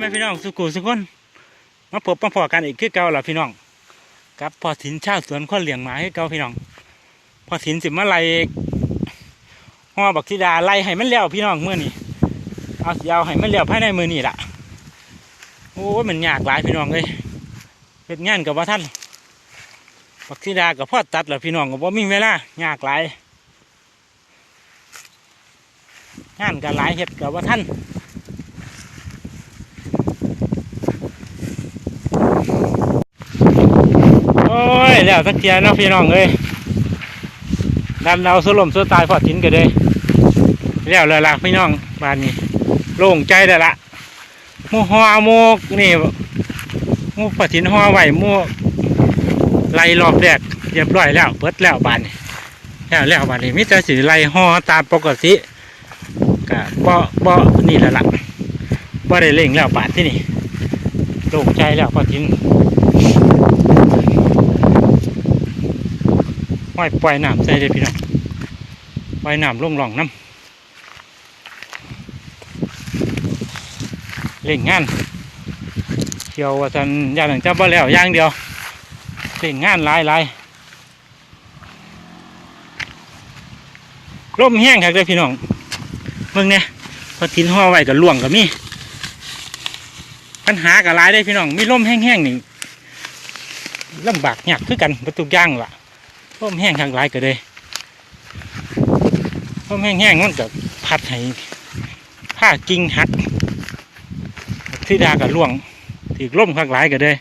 ไม่พี่น้องสุกุสุกคนมาพบมาพอกันอีกคือเก่าล่ะพี่น้องกับพอถินชาวสวนคนเหลียงหมาให้เก่าพี่น้อง พอถินสิมาไล่ห่อบักธิดาไล่ให้มันแล้วพี่น้องเมื่อนี้เอาสิเอาให้มันแล้วภายในมือนี่ล่ะโอ้มันยากหลายพี่น้องเลยเฮ็ดงานกับว่าท่านบักธิดากับพ่อตัดล้วพี่น้องกับว่ามีเวลายากหลายงานกับหลายเฮ็ดกับว่าท่าน โอ้ย แล้วสักเทียนะพี่น้องเอ้ยดันเราสลมสุดตายพอดทิ้นกันเลยแล้วเลยล่ะพี่น้องบ้านนี้โล่งใจแล้วละมูฮอหมูนี่มูพอดทิ้นฮอไหวมูไล่รอบแรกเรียบร้อยแล้วเปิดแล้วบ้านนี้แล้วแล้วบ้านนี้มิตรสิไล่ฮอตามปกติก็บ่บ่นี่แหละล่ะบ่ได้เร่งแล้วบาทที่นี่โล่งใจแล้วพอทิ้น ปล่อยปล่อยน้ำใส่เลยพี่น้องปล่อยน้ำลงหลองน้ำเล่นงานเที่ยวว่าสันอย่างหนึ่งจะบ่แล้วย่างเดียวเล่นงานหลายหลายลมแห้งครับเลยพี่น้องเบิ่งเนี่ยพอทิ้นห่อไว้กับล่วงกับมีปัญหากับหลายได้พี่น้องมีลมแห้งๆนี่ลำบากยากคือกันประตูย่างล่ะ ร่มแห้งทางหลายก็เลยร่มแห้งๆมันก็พัดให้ผ้ากิ่งหักที่ดากับล่วงถือร่มข้างหลายก็เลย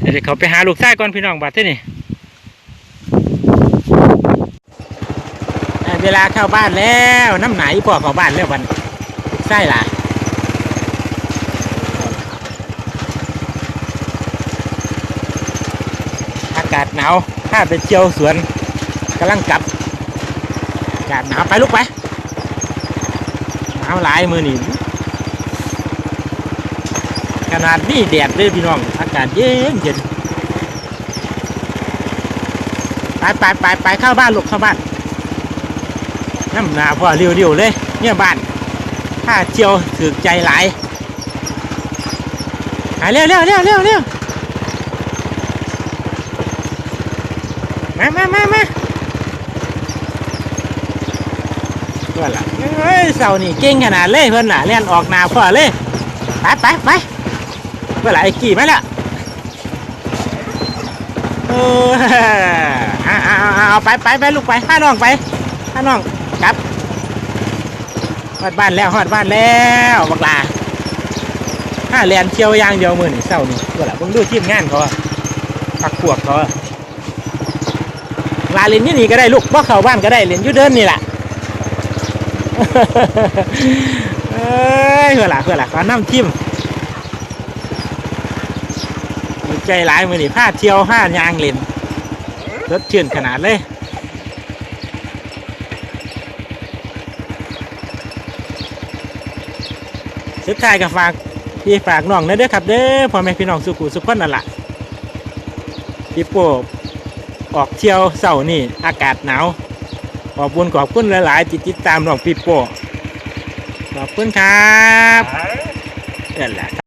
เดี๋ยวเขาไปหาลูกชายก่อนพี่น้องบัดที่นี่เวลาเข้าบ้านแล้วน้ำไหนพ่อเข้าบ้านแล้ววันลูกชายล่ะ อาศหนาวถ้าไปเที่ยวสวนกำลังกลับอากาศหนาวไปลูกไปหนาวหลายมือนี่ขนาดนี้แดดเลยพี่น้องอากาศเย็นเย็นไปไปไปไปเข้าบ้านลูกเข้าบ้านน้ำหนาพอเรียวๆเลยเนี่ยบ้านถ้าเที่ยวถือใจหลายหาเร็วเร็วเร็วเร็วเร็ว มามามามาเพื่อนล่ะเฮ้ยเสานี่เก่งขนาดเลยเพื่อนล่ะเล่นออกหนาพ่อเลยไปไปไปเพื่อนล่ะไอ้กี่มาและเออเอาเอาเอาไปไปไปลูกไปห้าน้องไปห้าน้องกลับฮอดบ้านแล้วฮอดบ้านแล้วบักลาห้าเรียนเที่ยวยางเดียวมือนี่เศร้านี่เพื่อนล่ะเพิ่งดูทีมงานเขาอะปักพวกเขา ลาเล่นนี่นี่ก็ได้ลูกว่เข้าบ้านก็ได้เล่นยู่เดินนี่แหละเอ้ยเพื่อละเพื่อละขอน้ำจิ้มใจหลายมือนี่ผ้าเที่ยวผ้ายางเล่นรถเชื่นขนาดเลยสุดท้ายก็ฝากพี่ฝากน้องนะเด้อครับเด้อพ่อแม่พี่น้องสุขุสุขคนนั่นแหละพี่โป้ ออกเที่ยวเสาร์นี่อากาศหนาว ขอบคุณขอบคุณหลายๆติดติดตามน้องปีโป้ขอบคุณครับนั่นแหละ